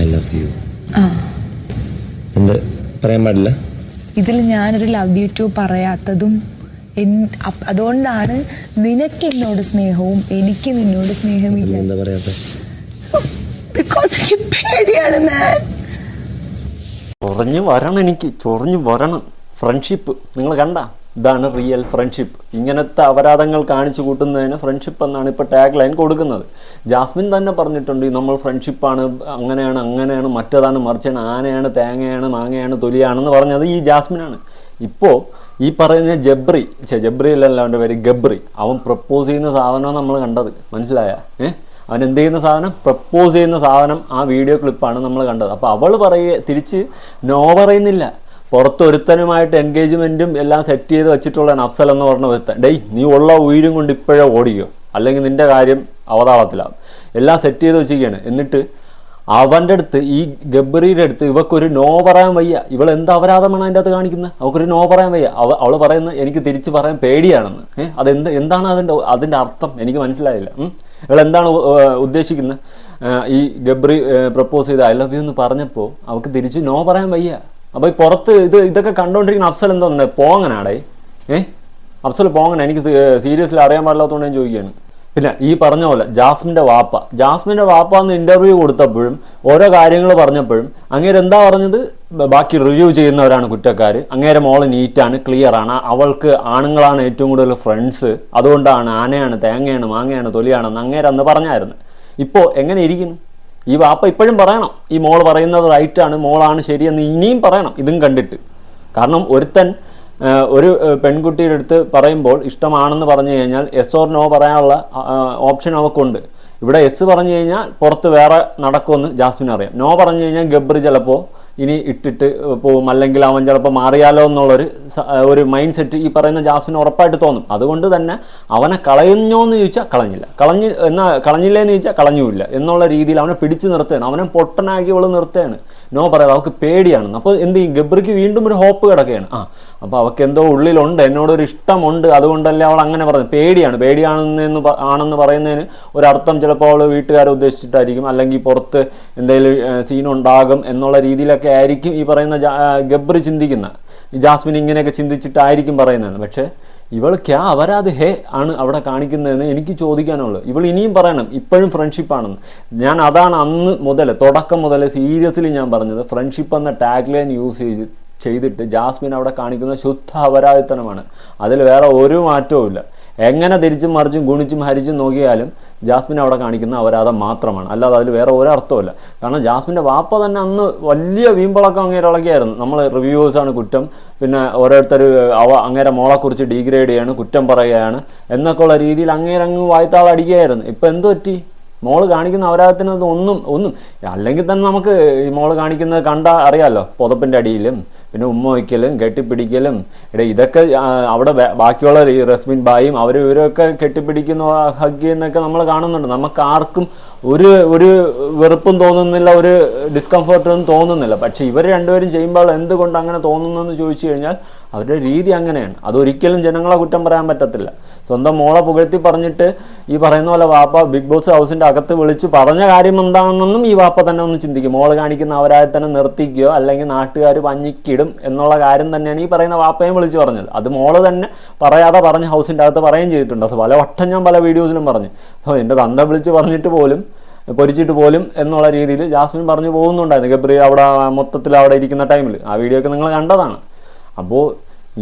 I love U. ആ. എന്ത്? പറയാൻ പാടില്ല. ഇതിൽ ഞാനൊരു ലവ് യു ടു പറയാത്തതും അതുകൊണ്ടാണ് നിനക്ക് എന്നോട് സ്നേഹവും എനിക്ക് നിന്നോട് സ്നേഹമില്ല എന്താ പറയാത്ത? ബിക്കോസ് എനിക്ക് പേടിയാണ് മാൻ ചൊറഞ്ഞു വരണം എനിക്ക്. ചൊറഞ്ഞു വരണം. ഫ്രണ്ട്ഷിപ്പ് നിങ്ങൾ കണ്ട? ഇതാണ് റിയൽ ഫ്രണ്ട്ഷിപ്പ് ഇങ്ങനത്തെ അപരാധങ്ങൾ കാണിച്ചു കൂട്ടുന്നതിന് ഫ്രണ്ട്ഷിപ്പ് എന്നാണ് ഇപ്പോൾ ടാഗ് ലൈൻ കൊടുക്കുന്നത്. ജാസ്മിൻ തന്നെ പറഞ്ഞിട്ടുണ്ട് നമ്മൾ ഫ്രണ്ട്ഷിപ്പാണ് അങ്ങനെയാണ് അങ്ങനെയാണ് മറ്റേതാണ് മറിച്ചാണ് ആനയാണ് തേങ്ങയാണ് മാങ്ങയാണ് തൊലിയാണെന്ന് പറഞ്ഞത് ഈ ജാസ്മിനാണ്. ഇപ്പോൾ ഈ പറയുന്ന ജബ്രി ജബ്രി അല്ലല്ലോ അവന്റെ പേര് ഗബ്രി അവൻ പ്രപ്പോസ് ചെയ്യുന്ന സാധനമാണ് നമ്മൾ കണ്ടത്. മനസ്സിലായ? ഏഹ് അവൻ എന്ത് ചെയ്യുന്ന സാധനം? പ്രപ്പോസ് ചെയ്യുന്ന സാധനം ആ വീഡിയോ ക്ലിപ്പാണ് നമ്മൾ കണ്ടത്. അപ്പോൾ അവൾ പറയ തിരിച്ച് നോ പറയുന്നില്ല. പുറത്തൊരുത്തനുമായിട്ട് എൻഗേജ്മെന്റും എല്ലാം സെറ്റ് ചെയ്ത് വെച്ചിട്ടുള്ള അഫ്സൽ എന്ന് പറഞ്ഞ ഒരുത്തൻ. ഡേയ് നീ ഉള്ള ഉയരും കൊണ്ട് ഇപ്പോഴേ ഓടിയോ അല്ലെങ്കിൽ നിന്റെ കാര്യം അവതാളത്തിലാവും എല്ലാം സെറ്റ് ചെയ്ത് വെച്ചിരിക്കുകയാണ്. എന്നിട്ട് അവന്റെ അടുത്ത് ഈ ഗബ്രീയുടെ അടുത്ത് ഇവക്കൊരു നോ പറയാൻ വയ്യ. ഇവൾ എന്ത് അപരാധമാണ് അതിന്റെ അകത്ത് കാണിക്കുന്നത്? അവൾക്കൊരു നോ പറയാൻ വയ്യ. അവ അവൾ പറയുന്നത് എനിക്ക് തിരിച്ച് പറയാൻ പേടിയാണെന്ന്. ഏഹ് അതെന്ത് എന്താണ് അതിന്റെ അതിന്റെ അർത്ഥം? എനിക്ക് മനസ്സിലായില്ല. ഇവൾ എന്താണ് ഉദ്ദേശിക്കുന്നത്? ഈ ഗബ്രി പ്രപ്പോസ് ചെയ്ത് ഐ ലവ് യു എന്ന് പറഞ്ഞപ്പോൾ അവൾക്ക് തിരിച്ച് നോ പറയാൻ വയ്യ. അപ്പോൾ ഈ പുറത്ത് ഇത് ഇതൊക്കെ കണ്ടുകൊണ്ടിരിക്കുന്ന അഫ്സൽ എന്തോന്നുണ്ട്? പോങ്ങനാടേ. ഏ? അഫ്സൽ പോങ്ങന? എനിക്ക് സീരിയസ്ലി അറിയാൻ പാടില്ലാത്തതുകൊണ്ട് ഞാൻ ചോദിക്കുകയാണ്. പിന്നെ ഈ പറഞ്ഞ പോലെ ജാസ്മിന്റെ വാപ്പ. ജാസ്മിന്റെ വാപ്പ എന്ന് ഇന്റർവ്യൂ കൊടുത്തപ്പോഴും ഓരോ കാര്യങ്ങൾ പറഞ്ഞപ്പോഴും അങ്ങേര് എന്താ പറഞ്ഞത്? ബാക്കി റിവ്യൂ ചെയ്യുന്നവരാണ് കുറ്റക്കാർ അങ്ങേരെ മോൾ നീറ്റാണ് ക്ലിയറാണ് അവൾക്ക് ആണുങ്ങളാണ് ഏറ്റവും കൂടുതൽ ഫ്രണ്ട്സ് അതുകൊണ്ടാണ് ആനയാണ് തേങ്ങയാണ് മാങ്ങയാണ് തൊലിയാണെന്ന് അങ്ങേരന്ന് പറഞ്ഞായിരുന്നു. ഇപ്പോൾ എങ്ങനെ ഇരിക്കുന്നു? ഈ വാപ്പ ഇപ്പോഴും പറയണം ഈ മോൾ പറയുന്നത് റൈറ്റാണ് മോളാണ് ശരിയെന്ന് ഇനിയും പറയണം. ഇതും കണ്ടിട്ട്. കാരണം ഒരുത്തൻ ഒരു പെൺകുട്ടിയുടെ അടുത്ത് പറയുമ്പോൾ ഇഷ്ടമാണെന്ന് പറഞ്ഞു കഴിഞ്ഞാൽ എസ് ഓർ നോ പറയാനുള്ള ഓപ്ഷൻ അവക്കുണ്ട്. ഇവിടെ എസ് പറഞ്ഞു കഴിഞ്ഞാൽ പുറത്ത് വേറെ നടക്കുമെന്ന് ജാസ്മിൻ അറിയാം. നോ പറഞ്ഞു കഴിഞ്ഞാൽ ഗബ്രി ചിലപ്പോൾ ഇനി ഇട്ടിട്ട് പോവും അല്ലെങ്കിൽ അവൻ ചിലപ്പോൾ മാറിയാലോ എന്നുള്ളൊരു ഒരു മൈൻഡ് സെറ്റ് ഈ പറയുന്ന ജാസ്മിന് ഉറപ്പായിട്ട് തോന്നും. അതുകൊണ്ട് തന്നെ അവനെ കളഞ്ഞോ എന്ന് ചോദിച്ചാൽ കളഞ്ഞില്ല. കളഞ്ഞ് എന്നാ കളഞ്ഞില്ലേന്ന് ചോദിച്ചാൽ കളഞ്ഞുമില്ല. എന്നുള്ള രീതിയിൽ അവനെ പിടിച്ചു നിർത്തുകയാണ്. അവനെ പൊട്ടനാക്കി അവൾ നിർത്തുകയാണ്. നോ പറയാം അവൾക്ക് പേടിയാണ്. അപ്പോൾ എന്ത് ചെയ്യും? ഗബ്രിക്ക് വീണ്ടും ഒരു ഹോപ്പ് കിടക്കുകയാണ്. ആ അപ്പോൾ അവൾക്ക് എന്തോ ഉള്ളിലുണ്ട്. എന്നോടൊരു ഇഷ്ടമുണ്ട്. അതുകൊണ്ടല്ലേ അവൾ അങ്ങനെ പറഞ്ഞു പേടിയാണ്. പേടിയാണെന്ന് ആണെന്ന് പറയുന്നതിന് ഒരർത്ഥം ചിലപ്പോൾ അവൾ വീട്ടുകാരെ ഉദ്ദേശിച്ചിട്ടായിരിക്കും. അല്ലെങ്കിൽ പുറത്ത് എന്തെങ്കിലും സീനുണ്ടാകും എന്നുള്ള രീതിയിലൊക്കെ ആയിരിക്കും ഈ പറയുന്ന ഗബ്രി ചിന്തിക്കുന്ന. ജാസ്മിൻ ഇങ്ങനെയൊക്കെ ചിന്തിച്ചിട്ടായിരിക്കും പറയുന്നതെന്ന്. പക്ഷേ ഇവൾ ക്യാ അവരാത് ഹേ ആണ് അവിടെ കാണിക്കുന്നതെന്ന് എനിക്ക് ചോദിക്കാനുള്ളൂ. ഇവൾ ഇനിയും പറയണം ഇപ്പോഴും ഫ്രണ്ട്ഷിപ്പാണെന്ന് ഞാൻ അതാണ് അന്ന് മുതൽ തുടക്കം മുതൽ സീരിയസ്ലി ഞാൻ പറഞ്ഞത് ഫ്രണ്ട്ഷിപ്പ് എന്ന ടാഗ് ലൈൻ യൂസ് ചെയ്ത് ചെയ്തിട്ട് ജാസ്മിൻ അവിടെ കാണിക്കുന്ന ശുദ്ധ അപരാധിത്തനമാണ്. അതിൽ വേറെ ഒരു മാറ്റവും ഇല്ല എങ്ങനെ തിരിച്ചും മറിച്ചും ഗുണിച്ചും ഹരിച്ചും നോക്കിയാലും ജാസ്മിൻ അവിടെ കാണിക്കുന്ന അപരാധം മാത്രമാണ്. അല്ലാതെ അതിൽ വേറെ ഒരർത്ഥമില്ല കാരണം ജാസ്മിന്റെ വാപ്പ തന്നെ അന്ന് വലിയ വീമ്പളക്കം അങ്ങേരെ ഇളക്കിയായിരുന്നു നമ്മൾ റിവ്യൂസാണ് കുറ്റം. പിന്നെ ഓരോരുത്തർ അവ അങ്ങേരെ മോളെക്കുറിച്ച് ഡീഗ്രേഡ് ചെയ്യാണ് കുറ്റം പറയുകയാണ് എന്നൊക്കെയുള്ള രീതിയിൽ അങ്ങേരങ്ങ് വായ്ത്താളടിക്കുകയായിരുന്നു. ഇപ്പം എന്തു പറ്റി? മോൾ കാണിക്കുന്ന അപരാധത്തിനത് ഒന്നും ഒന്നും അല്ലെങ്കിൽ തന്നെ നമുക്ക് ഈ മോൾ കാണിക്കുന്നത് കണ്ട അറിയാമല്ലോ പുതപ്പിന്റെ അടിയിലും പിന്നെ ഉമ്മ വയ്ക്കലും കെട്ടിപ്പിടിക്കലും. ഇട ഇതൊക്കെ അവിടെ ബാക്കിയുള്ള ഈ റസ്മിൻ ബായും അവർ ഇവരൊക്കെ കെട്ടിപ്പിടിക്കുന്ന ഹഗ് നമ്മൾ കാണുന്നുണ്ട്. നമുക്ക് ആർക്കും ഒരു ഒരു വെറുപ്പും തോന്നുന്നില്ല ഒരു ഡിസ്കംഫർട്ടും തോന്നുന്നില്ല. പക്ഷേ ഇവർ രണ്ടുപേരും ചെയ്യുമ്പോൾ എന്തുകൊണ്ട് അങ്ങനെ തോന്നുന്നു എന്ന് ചോദിച്ചു കഴിഞ്ഞാൽ അവരുടെ രീതി അങ്ങനെയാണ്. അതൊരിക്കലും ജനങ്ങളെ കുറ്റം പറയാൻ പറ്റത്തില്ല. സ്വന്തം മോളെ പുകഴ്ത്തി പറഞ്ഞിട്ട് ഈ പറയുന്ന പോലെ വാപ്പ ബിഗ് ബോസ് ഹൗസിന്റെ അകത്ത് വിളിച്ച് പറഞ്ഞ കാര്യം എന്താണെന്നൊന്നും ഈ വാപ്പ തന്നെ ഒന്ന് ചിന്തിക്കും. മോൾ കാണിക്കുന്ന അവരായി തന്നെ നിർത്തിക്കുകയോ അല്ലെങ്കിൽ നാട്ടുകാർ പഞ്ഞിക്കിടും എന്നുള്ള കാര്യം തന്നെയാണ് ഈ പറയുന്ന വാപ്പയും വിളിച്ച് പറഞ്ഞത്. അത് മോൾ തന്നെ പറയാതെ പറഞ്ഞ് ഹൗസിന്റെ അകത്ത് പറയുകയും ചെയ്തിട്ടുണ്ട്. അത് പല വട്ടം ഞാൻ പല വീഡിയോസിലും പറഞ്ഞു. സോ എന്റെ തന്ത വിളിച്ച് പറഞ്ഞിട്ട് പോലും പൊരിച്ചിട്ട് പോലും എന്നുള്ള രീതിയിൽ ജാസ്മിൻ പറഞ്ഞു പോകുന്നുണ്ടായിരുന്നു. ഗബ്രി അവിടെ മൊത്തത്തിൽ അവിടെ ഇരിക്കുന്ന ടൈമിൽ ആ വീഡിയോ ഒക്കെ നിങ്ങൾ കണ്ടതാണ്. അപ്പോൾ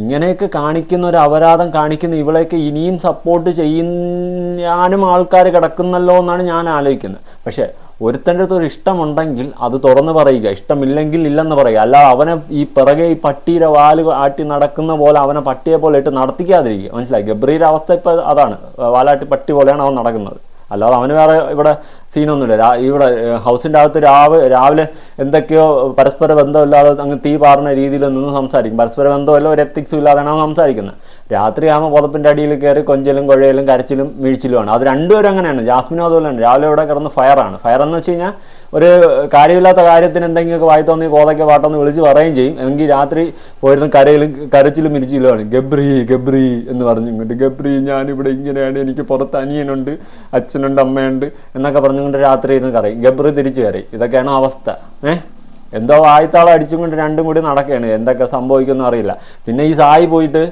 ഇങ്ങനെയൊക്കെ കാണിക്കുന്ന ഒരു അപരാധം കാണിക്കുന്ന ഇവളെയൊക്കെ ഇനിയും സപ്പോർട്ട് ചെയ്യാനും ആൾക്കാർ കിടക്കുന്നല്ലോ എന്നാണ് ഞാൻ ആലോചിക്കുന്നത്. പക്ഷേ ഒരുത്തന്റെ അടുത്ത് ഒരു ഇഷ്ടമുണ്ടെങ്കിൽ അത് തുറന്ന് പറയുക. ഇഷ്ടമില്ലെങ്കിൽ ഇല്ലെന്ന് പറയുക. അല്ല അവനെ ഈ പിറകെ ഈ പട്ടിയുടെ വാൽ ആട്ടി നടക്കുന്ന പോലെ അവനെ പട്ടിയെ പോലെ ഇട്ട് നടത്തിക്കാതിരിക്കുക. മനസ്സിലായി? ഗബ്രിയുടെ അവസ്ഥ ഇപ്പോൾ അതാണ്. വാലാട്ടി പട്ടി പോലെയാണ് അവൻ നടക്കുന്നത്. അല്ലാതെ അവന് വേറെ ഇവിടെ സീനൊന്നുമില്ല. ഇവിടെ ഹൗസിന്റെ അകത്ത് രാവിലെ രാവിലെ എന്തൊക്കെയോ പരസ്പര ബന്ധമില്ലാതെ അങ്ങ് തീ പാറുന്ന രീതിയിലൊന്നും സംസാരിക്കും. പരസ്പര ബന്ധമല്ല ഒരു എത്തിക്സും ഇല്ലാതെയാണ് അവൻ സംസാരിക്കുന്നത്. രാത്രി ആകുമ്പോൾ പുതപ്പിന്റെ അടിയിൽ കയറി കൊഞ്ചലും കുഴയലും കരച്ചിലും വീഴ്ചിലുമാണ് അത് രണ്ടുപേരും അങ്ങനെയാണ്. ജാസ്മിനും അതുപോലെ തന്നെ. രാവിലെ ഇവിടെ കിടന്ന് ഫയറാണ് ഫയർ എന്ന് വെച്ച് കഴിഞ്ഞാൽ ഒരു കാര്യമില്ലാത്ത കാര്യത്തിന് എന്തെങ്കിലുമൊക്കെ വായി തോന്നി കോതയ്ക്ക് പാട്ടെന്ന് വിളിച്ച് പറയുകയും ചെയ്യും. എങ്കിൽ രാത്രി പോയിരുന്ന കരയിലും കരച്ചിലും മിരിച്ചിലുമാണ് ഗബ്രി ഗബ്രി എന്ന് പറഞ്ഞു ഇങ്ങോട്ട്. ഗബ്രി ഞാനിവിടെ ഇങ്ങനെയാണ്. എനിക്ക് പുറത്ത് അനിയനുണ്ട് അച്ഛനുണ്ട് അമ്മയുണ്ട് എന്നൊക്കെ പറഞ്ഞുകൊണ്ട് രാത്രി ഇരുന്ന് കരയും. ഗബ്രി തിരിച്ചു കരയും. ഇതൊക്കെയാണ് അവസ്ഥ. ഏഹ് എന്തോ വായ്ത്താളം അടിച്ചും കൊണ്ട് രണ്ടും കൂടി നടക്കുകയാണ്. എന്തൊക്കെ സംഭവിക്കുന്ന അറിയില്ല. പിന്നെ ഈ സായി പോയിട്ട്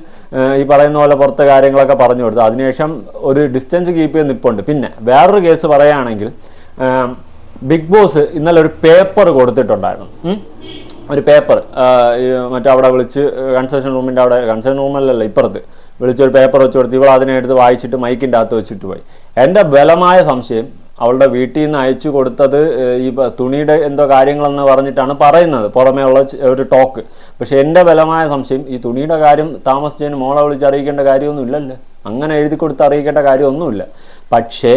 ഈ പറയുന്ന പോലെ പുറത്തെ കാര്യങ്ങളൊക്കെ പറഞ്ഞു കൊടുത്തു. അതിനുശേഷം ഒരു ഡിസ്റ്റൻസ് കീപ്പ് ചെയ്ത് നിൽപ്പുണ്ട് പിന്നെ വേറൊരു കേസ് പറയുകയാണെങ്കിൽ ബിഗ് ബോസ് ഇന്നലെ ഒരു പേപ്പർ കൊടുത്തിട്ടുണ്ടായിരുന്നു. ഒരു പേപ്പർ മറ്റേ അവിടെ വിളിച്ച് കൺസെഷൻ റൂമിന്റെ അവിടെ കൺസെഷൻ റൂമല്ലല്ലോ ഇപ്പുറത്ത്. വിളിച്ചൊരു പേപ്പർ വെച്ച് കൊടുത്ത് ഇവൾ അതിനെ എടുത്ത് വായിച്ചിട്ട് മൈക്കിന്റെ അകത്ത് വെച്ചിട്ട് പോയി. എന്റെ ബലമായ സംശയം അവളുടെ വീട്ടിൽ നിന്ന് അയച്ചു കൊടുത്തത് ഈ തുണിയുടെ എന്തോ കാര്യങ്ങളെന്ന് പറഞ്ഞിട്ടാണ് പറയുന്നത്. പുറമേ ഉള്ള ഒരു ടോക്ക്. പക്ഷെ എന്റെ ബലമായ സംശയം ഈ തുണിയുടെ കാര്യം താമസിച്ചതിന് മോളെ വിളിച്ച് അറിയിക്കേണ്ട കാര്യമൊന്നും ഇല്ലല്ലോ. അങ്ങനെ എഴുതി കൊടുത്ത് അറിയിക്കേണ്ട കാര്യമൊന്നുമില്ല. പക്ഷേ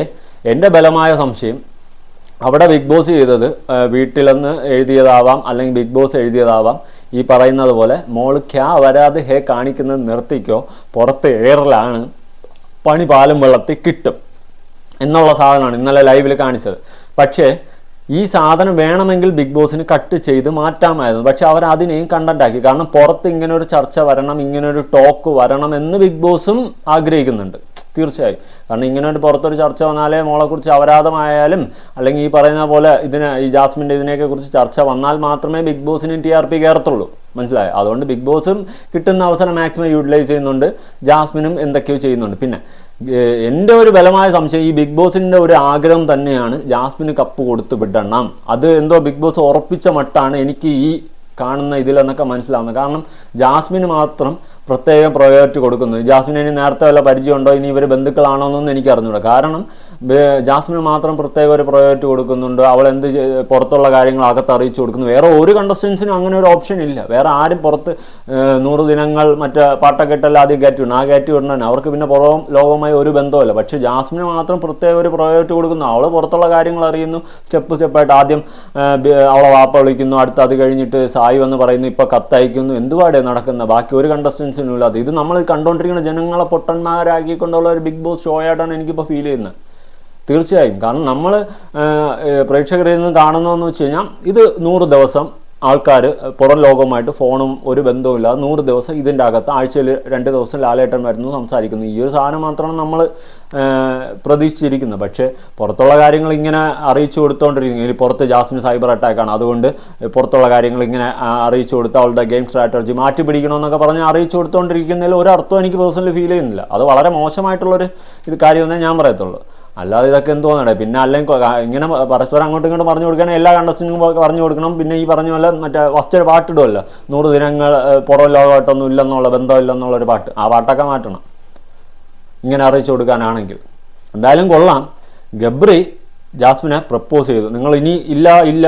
എന്റെ ബലമായ സംശയം അവിടെ ബിഗ് ബോസ് ചെയ്തത് വീട്ടിലെന്ന് എഴുതിയതാവാം അല്ലെങ്കിൽ ബിഗ് ബോസ് എഴുതിയതാവാം. ഈ പറയുന്നത് പോലെ മോൾ ക്യാ വരാതെ ഹേ കാണിക്കുന്നത് നിർത്തിക്കോ പുറത്ത് എയറിലാണ് പണി പാലും വെള്ളത്തിൽ കിട്ടും. എന്നുള്ള സാധനമാണ് ഇന്നലെ ലൈവിൽ കാണിച്ചത്. പക്ഷേ ഈ സാധനം വേണമെങ്കിൽ ബിഗ് ബോസിന് കട്ട് ചെയ്ത് മാറ്റാമായിരുന്നു. പക്ഷെ അവർ അതിനെയും കണ്ടന്റാക്കി കാരണം പുറത്ത് ഇങ്ങനെ ഒരു ചർച്ച വരണം ഇങ്ങനെ ഒരു ടോക്ക് വരണം എന്ന് ബിഗ് ബോസും ആഗ്രഹിക്കുന്നുണ്ട്. തീർച്ചയായും. കാരണം ഇങ്ങനെ ഒരു പുറത്തൊരു ചർച്ച വന്നാലേ മോളെ കുറിച്ച് അപരാധമായാലും അല്ലെങ്കിൽ ഈ പറയുന്ന പോലെ ഇതിനെ ഈ ജാസ്മിന്റെ ഇതിനെയൊക്കെ കുറിച്ച് ചർച്ച വന്നാൽ മാത്രമേ ബിഗ് ബോസിന് ടി ആർ പി കയറത്തുള്ളൂ. മനസ്സിലായോ? അതുകൊണ്ട് ബിഗ് ബോസും കിട്ടുന്ന അവസരം മാക്സിമം യൂട്ടിലൈസ് ചെയ്യുന്നുണ്ട്. ജാസ്മിനും എന്തൊക്കെയോ ചെയ്യുന്നുണ്ട്. പിന്നെ എന്റെ ഒരു ബലമായ സംശയം ഈ ബിഗ് ബോസിന്റെ ഒരു ആഗ്രഹം തന്നെയാണ് ജാസ്മിന് കപ്പ് കൊടുത്ത് വിടണം. അത് എന്തോ ബിഗ് ബോസ് ഉറപ്പിച്ച മട്ടാണ് എനിക്ക് ഈ കാണുന്ന ഇതിലെന്നൊക്കെ മനസ്സിലാവുന്നത്. കാരണം ജാസ്മിന് മാത്രം പ്രത്യേകം പ്രയോറിറ്റി കൊടുക്കുന്നു ജാസ്മിന് ഇനി നേരത്തെ വല്ല പരിചയമുണ്ടോ? ഇനി ഇവർ ബന്ധുക്കളാണോ എന്നൊന്നും എനിക്ക് അറിഞ്ഞൂടാ കാരണം ജാസ്മിന് മാത്രം പ്രത്യേക ഒരു പ്രയോറിറ്റി കൊടുക്കുന്നുണ്ട്. അവൾ എന്ത് പുറത്തുള്ള കാര്യങ്ങൾ അകത്ത് അറിയിച്ചു കൊടുക്കുന്നു. വേറെ ഒരു കണ്ടസ്റ്റൻസിനും അങ്ങനെ ഒരു ഓപ്ഷൻ ഇല്ല. വേറെ ആരും പുറത്ത് നൂറ് ദിനങ്ങൾ മറ്റേ പാട്ടക്കെട്ടെല്ലാം ആദ്യം കയറ്റി വിടണം ആ കയറ്റി വിടണം അവർക്ക് പിന്നെ പുറവും ലോകവുമായി ഒരു ബന്ധമല്ല പക്ഷേ ജാസ്മിന് മാത്രം പ്രത്യേക ഒരു പ്രയോറിറ്റി കൊടുക്കുന്നു. അവൾ പുറത്തുള്ള കാര്യങ്ങൾ അറിയുന്നു. സ്റ്റെപ്പ് സ്റ്റെപ്പായിട്ട് ആദ്യം അവളെ വാപ്പ വിളിക്കുന്നു. അടുത്ത് അത് കഴിഞ്ഞിട്ട് സായി എന്ന് പറയുന്നു ഇപ്പോൾ കത്തയക്കുന്നു എന്തുവാടേ നടക്കുന്ന? ബാക്കി ഒരു കണ്ടസ്റ്റൻസിനും ഇല്ലാതെ ഇത് നമ്മൾ കണ്ടുകൊണ്ടിരിക്കുന്ന ജനങ്ങളെ പൊട്ടന്മാരാക്കിക്കൊണ്ടുള്ള ഒരു ബിഗ് ബോസ് ഷോ ആയിട്ടാണ് എനിക്കിപ്പോൾ ഫീൽ ചെയ്യുന്നത് തീർച്ചയായും. കാരണം നമ്മൾ പ്രേക്ഷകരിൽ നിന്ന് കാണുന്നതെന്ന് വെച്ച് കഴിഞ്ഞാൽ ഇത് നൂറ് ദിവസം ആൾക്കാർ പുറം ലോകവുമായിട്ട് ഫോണും ഒരു ബന്ധവുമില്ലാതെ നൂറ് ദിവസം ഇതിന്റെ അകത്ത് ആഴ്ചയിൽ രണ്ട് ദിവസം ലാലേട്ടൻ വരുന്നു സംസാരിക്കുന്നു. ഈ ഒരു സാധനം മാത്രമാണ് നമ്മൾ പ്രതീക്ഷിച്ചിരിക്കുന്നത്. പക്ഷേ പുറത്തുള്ള കാര്യങ്ങൾ ഇങ്ങനെ അറിയിച്ചു കൊടുത്തുകൊണ്ടിരിക്കുന്നു ഇനി പുറത്ത് ജാസ്മിൻ സൈബർ അറ്റാക്കാണ് അതുകൊണ്ട് പുറത്തുള്ള കാര്യങ്ങൾ ഇങ്ങനെ അറിയിച്ചു കൊടുത്ത് അവളുടെ ഗെയിം സ്ട്രാറ്റജി മാറ്റി പിടിക്കണമെന്നൊക്കെ പറഞ്ഞ് അറിയിച്ചു കൊടുത്തുകൊണ്ടിരിക്കുന്നതിൽ ഒരർത്ഥം എനിക്ക് പേഴ്സണലി ഫീൽ ചെയ്യുന്നില്ല. അത് വളരെ മോശമായിട്ടുള്ളൊരു ഇത് കാര്യമെന്നേ ഞാൻ പറയത്തുള്ളൂ. അല്ലാതെ ഇതൊക്കെ എന്തോ നടേ പിന്നെ അല്ലെങ്കിൽ ഇങ്ങനെ പരസ്പരം അങ്ങോട്ടും ഇങ്ങോട്ടും പറഞ്ഞു കൊടുക്കണേ എല്ലാ കണ്ടസ്റ്റിനും പറഞ്ഞു കൊടുക്കണം. പിന്നെ ഈ പറഞ്ഞ പോലെ മറ്റേ ഫസ്റ്റ് ഒരു പാട്ടിടുമല്ലോ നൂറ് ദിനങ്ങൾ ഏഹ്, പുറം ലോകമായിട്ടൊന്നും ഇല്ലെന്നുള്ള ബന്ധമില്ലെന്നുള്ള ഒരു പാട്ട്. ആ പാട്ടൊക്കെ മാറ്റണം. ഇങ്ങനെ അറിയിച്ചു കൊടുക്കാനാണെങ്കിൽ. എന്തായാലും കൊള്ളാം. ഗബ്രി ജാസ്മിനെ പ്രപ്പോസ് ചെയ്തു. നിങ്ങൾ ഇനി ഇല്ല ഇല്ല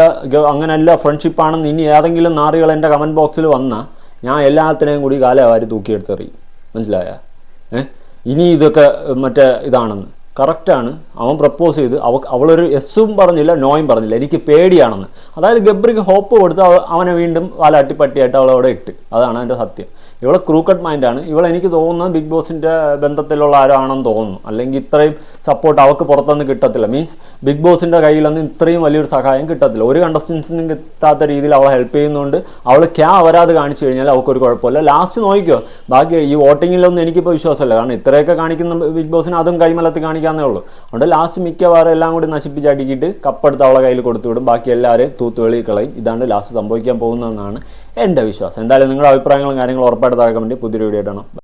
അങ്ങനെയല്ല ഫ്രണ്ട്ഷിപ്പാണെന്ന് ഇനി ഏതെങ്കിലും നാറികൾ എന്റെ കമന്റ് ബോക്സിൽ വന്നാൽ ഞാൻ എല്ലാത്തിനെയും കൂടി കാലവാരി തൂക്കിയെടുത്തെറിയും. മനസ്സിലായ? ഏ? ഇനി ഇതൊക്കെ ഏഹ്, മറ്റേ ഇതാണെന്ന്. കറക്റ്റാണ് അവൻ പ്രപ്പോസ് ചെയ്ത് അവ അവളൊരു എസ്സും പറഞ്ഞില്ല നോയും പറഞ്ഞില്ല. എനിക്ക് പേടിയാണെന്ന്. അതായത് ഗബ്രിക്ക് ഹോപ്പ് കൊടുത്ത് അവ- അവനെ വീണ്ടും വാലാട്ടി പട്ടിയായിട്ട് അവളവിടെ ഇട്ട്. അതാണ് എന്റെ സത്യം. ഇവളെ ക്രൂക്കട്ട് മൈൻഡാണ് ഇവളെ എനിക്ക് തോന്നുന്നത് ബിഗ് ബോസിന്റെ ബന്ധത്തിലുള്ള ആരാണെന്ന് തോന്നുന്നു. അല്ലെങ്കിൽ ഇത്രയും സപ്പോർട്ട് അവൾക്ക് പുറത്തുനിന്ന് കിട്ടത്തില്ല. മീൻസ് ബിഗ് ബോസിന്റെ കയ്യിൽ നിന്ന് ഇത്രയും വലിയൊരു സഹായം കിട്ടത്തില്ല. ഒരു കണ്ടസ്റ്റൻസിനും കിട്ടാത്ത രീതിയിൽ അവളെ ഹെൽപ്പ് ചെയ്യുന്നുണ്ട്. അവൾ ക്യാ വരാതെ കാണിച്ചു കഴിഞ്ഞാൽ അവൾക്കൊരു കുഴപ്പമില്ല. ലാസ്റ്റ് നോക്കിക്കോ. ബാക്കി ഈ വോട്ടിങ്ങിലൊന്നും എനിക്കിപ്പോൾ വിശ്വാസമില്ല. കാരണം ഇത്രയൊക്കെ കാണിക്കുന്ന ബിഗ് ബോസിന് അതും കൈമലത്ത് കാണിക്കാന്നേ ഉള്ളൂ. അതുകൊണ്ട് ലാസ്റ്റ് മിക്കവാറും എല്ലാം കൂടി നശിപ്പിച്ച് അടുക്കിയിട്ട് കപ്പെടുത്ത് അവളെ കയ്യിൽ കൊടുത്തു വിടും. ബാക്കി എല്ലാവരെയും തൂത്ത് വെളിയിൽ കളയും. ഇതാണ് ലാസ്റ്റ് സംഭവിക്കാൻ പോകുന്നതെന്നാണ് എന്റെ വിശ്വാസം. എന്തായാലും നിങ്ങളുടെ അഭിപ്രായങ്ങളും കാര്യങ്ങളും ഉറപ്പായിട്ട് താഴെ കമന്റ് പുതിയൊരു വീഡിയോ ഇടണം